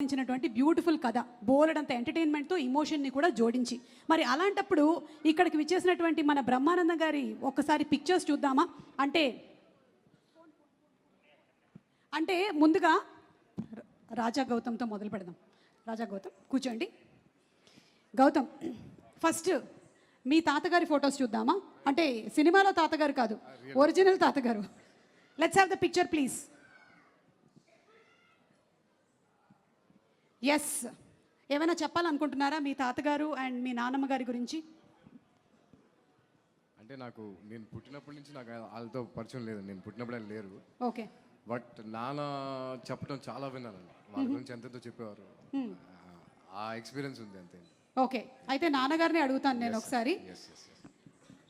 సంబంధించినటువంటి బ్యూటిఫుల్ కథ బోలెడంత ఎంటర్టైన్మెంట్తో ఇమోషన్ని కూడా జోడించి. మరి అలాంటప్పుడు ఇక్కడికి విచ్చేసినటువంటి మన బ్రహ్మానందం గారి ఒక్కసారి పిక్చర్స్ చూద్దామా? అంటే అంటే ముందుగా రాజా గౌతమ్తో మొదలు పెడదాం. రాజా గౌతమ్ కూర్చోండి. గౌతమ్ ఫస్ట్ మీ తాతగారి ఫొటోస్ చూద్దామా? అంటే సినిమాలో తాతగారు కాదు ఒరిజినల్ తాతగారు. Let's have the picture please yes ఏమైనా చెప్పాలనుకుంటున్నారా మీ తాతగారు అండ్ మీ నాన్నమ్మ గారి గురించి? అంటే నాకు నేను పుట్టినప్పటి నుంచి నాకు వాళ్ళతో పరిచయం లేదు. నేను పుట్టినప్పుడు ఆయన లేరు. ఓకే బట్ నాన్న చెప్పడం చాలా విన్నానండి వాళ్ళ గురించి ఎంతెంతో చెప్పేవారు. ఆ ఎక్స్పీరియన్స్ ఉంది అంతే. ఓకే అయితే నాన్నగారిని అడుగుతాను నేను ఒకసారి.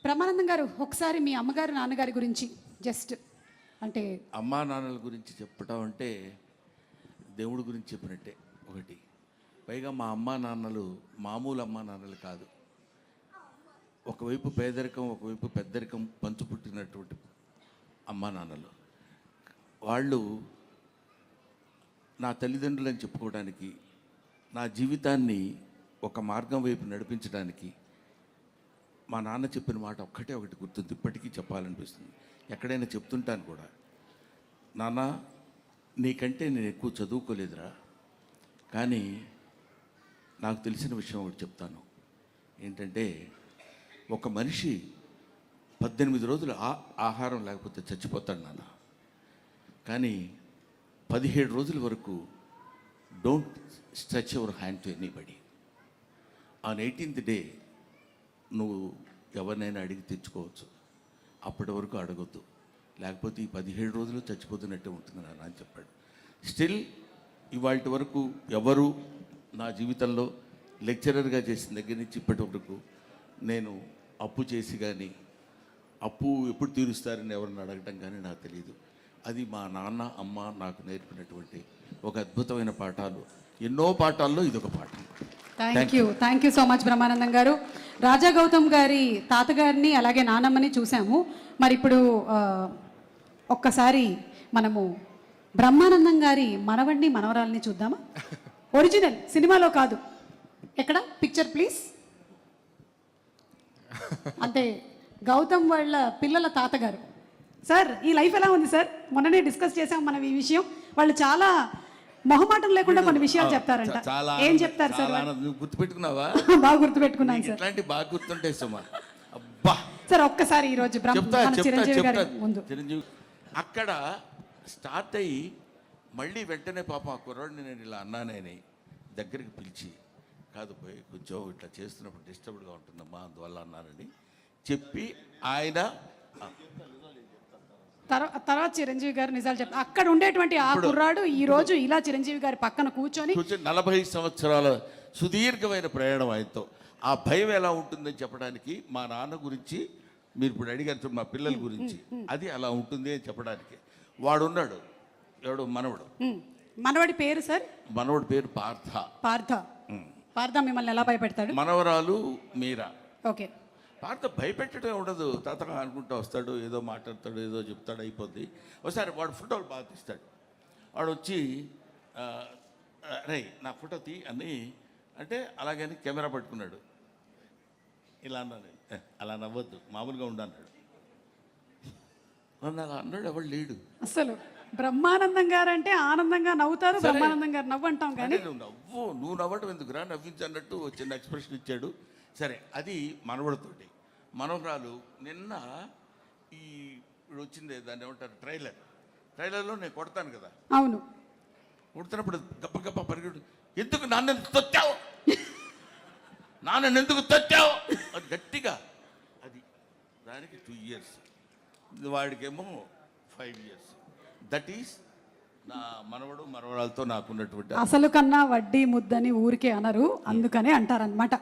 బ్రహ్మానందం గారు ఒకసారి మీ అమ్మగారు నాన్నగారి గురించి జస్ట్ అంటే అమ్మా నాన్నల గురించి చెప్పటం అంటే దేవుడి గురించి చెప్పినట్టే ఒకటి. పైగా మా అమ్మా నాన్నలు మామూలు అమ్మా నాన్నలు కాదు. ఒకవైపు పేదరికం ఒకవైపు పెద్దరికం పంచుపుట్టినటువంటి అమ్మా నాన్నలు. వాళ్ళు నా తల్లిదండ్రులని చెప్పుకోవడానికి నా జీవితాన్ని ఒక మార్గం వైపు నడిపించడానికి మా నాన్న చెప్పిన మాట ఒక్కటే ఒకటి గుర్తుంది. ఇప్పటికీ చెప్పాలనిపిస్తుంది. ఎక్కడైనా చెప్తుంటాను కూడా. నాన్న నీకంటే నేను ఎక్కువ చదువుకోలేదురా. కానీ నాకు తెలిసిన విషయం ఒకటి చెప్తాను. ఏంటంటే ఒక మనిషి పద్దెనిమిది రోజులు ఆ ఆహారం లేకపోతే చచ్చిపోతాడు నాన్న. కానీ పదిహేడు రోజుల వరకు don't stretch your hand to anybody. On eighteenth day నువ్వు ఎవరినైనా అడిగి తెచ్చుకోవచ్చు. అప్పటి వరకు అడగొద్దు. లేకపోతే ఈ పదిహేడు రోజులు చచ్చిపోతున్నట్టే ఉంటుంది నాన్న అని చెప్పాడు. స్టిల్ ఇవాళ వరకు ఎవరు నా జీవితంలో లెక్చరర్గా చేసిన దగ్గర నుంచి ఇప్పటి వరకు నేను అప్పు చేసి కానీ అప్పు ఎప్పుడు తీరుస్తారని ఎవరిని అడగటం కానీ నాకు తెలియదు అది మా నాన్న అమ్మ నాకు నేర్పినటువంటి ఒక అద్భుతమైన పాఠాలు. ఎన్నో పాఠాల్లో ఇదొక పాఠం. Thank you thank you so much Brahmanandam గారు. రాజా గౌతమ్ గారి తాతగారిని అలాగే నానమ్మని చూసాము. మరి ఇప్పుడు ఒక్కసారి మనము బ్రహ్మానందం గారి మనవడిని మనవరాల్ని చూద్దామా? ఒరిజినల్ సినిమాలో కాదు. ఎక్కడ? పిక్చర్ ప్లీజ్ అంటే గౌతమ్ వాళ్ళ పిల్లల తాతగారు. సార్ ఈ లైఫ్ ఎలా ఉంది సార్ మొన్ననే డిస్కస్ చేసాం మనం ఈ విషయం. వాళ్ళు చాలా మొహమాటం లేకుండా కొన్ని విషయాలు చెప్తారంట. చాలా ఏం చెప్తారు సార్ చాలా ఆనందం. నువ్వు గుర్తుపెట్టుకున్నావా? బాగా గుర్తుపెట్టుకున్నాను సార్ ఇట్లాంటి బాగా గుర్తుంటాయి సుమా. అబ్బా! సార్ ఒక్కసారి ఈ రోజు బ్రహ్మ చెప్తా మన చెప్తా చిరంజీవి గారి చెప్తా. ముందు. చిరంజీవి అక్కడ స్టార్ట్ అయ్యి మళ్ళీ వెంటనే పాపం ఆ కుర్రాడిని నేను ఇలా అన్నానని దగ్గరికి పిలిచి కాదు పోయి కొంచెం ఇట్లా చేస్తున్నప్పుడు డిస్టర్బ్డ్గా ఉంటుందమ్మా అందువల్ల అన్నానని చెప్పి ఆయన తర్వా- తర్వాత చిరంజీవి గారు నిజాలు చెప్తారు అక్కడ ఉండేటువంటి ఆ కుర్రాడు ఈ రోజు ఇలా చిరంజీవి గారి పక్కన కూర్చొని కూర్చొని నలభై సంవత్సరాల సుదీర్ఘమైన ప్రయాణం ఆయనతో. ఆ భయం ఎలా ఉంటుందని చెప్పడానికి మా నాన్న గురించి మీరు ఇప్పుడు అడిగారు మా పిల్లల గురించి. అది అలా ఉంటుంది అని చెప్పడానికి. వాడున్నాడు. ఎవడు? మనవడు. మనవడి పేరు సార్? మనవడి పేరు పార్థ. పార్థ. పార్థ మిమ్మల్ని ఎలా భయపెడతాడు? మనవరాలు మీరా. ఓకే. పార్థ భయపెట్టడం ఉండదు. తాతగా అనుకుంటూ వస్తాడు ఏదో మాట్లాడతాడు ఏదో చెప్తాడు అయిపోద్ది. ఒకసారి వాడు ఫోటోలు బాగా తీస్తాడు. వాడు వచ్చి ఆ, రే నా ఫోటో తీ అని అంటే అలాగని కెమెరా పట్టుకున్నాడు. ఇలా అన్నాడు "ఏ, అలా నవ్వద్దు. మామూలుగా ఉండు" అన్నాడు నన్ను అలా అన్నాడు ఎవడు లేడు. అసలు బ్రహ్మానందం గారు అంటే ఆనందంగా నవ్వుతారు బ్రహ్మానందం గారు నవ్వు అంటాం కానీ. అంటే నువ్వు నవ్వు నువ్వు నవ్వడం ఎందుకురా? నవ్వించు అన్నట్టు ఒక చిన్న ఎక్స్ప్రెషన్ ఇచ్చాడు. సరే అది మనవడితోటి. మనవరాలు నిన్న ఈ ఇప్పుడు వచ్చింది దాన్ని ఏమంటారు? ట్రైలర్. ట్రైలర్లో నేను కొడతాను కదా. అవును. కొడుతున్నప్పుడు గప్ప గప్ప పరిగెడు ఎందుకు నాన్న తొచ్చావు నాన్న ఎందుకు తొచ్చావు అది గట్టిగా దానికి టూ ఇయర్స్ వాడికేమో ఫైవ్ ఇయర్స్ దట్ ఈస్ నా మనవడు మనవరాలతో నాకున్నటువంటి అసలు కన్నా వడ్డీ ముద్దని ఊరికే అనరు అందుకనే అంటారనమాట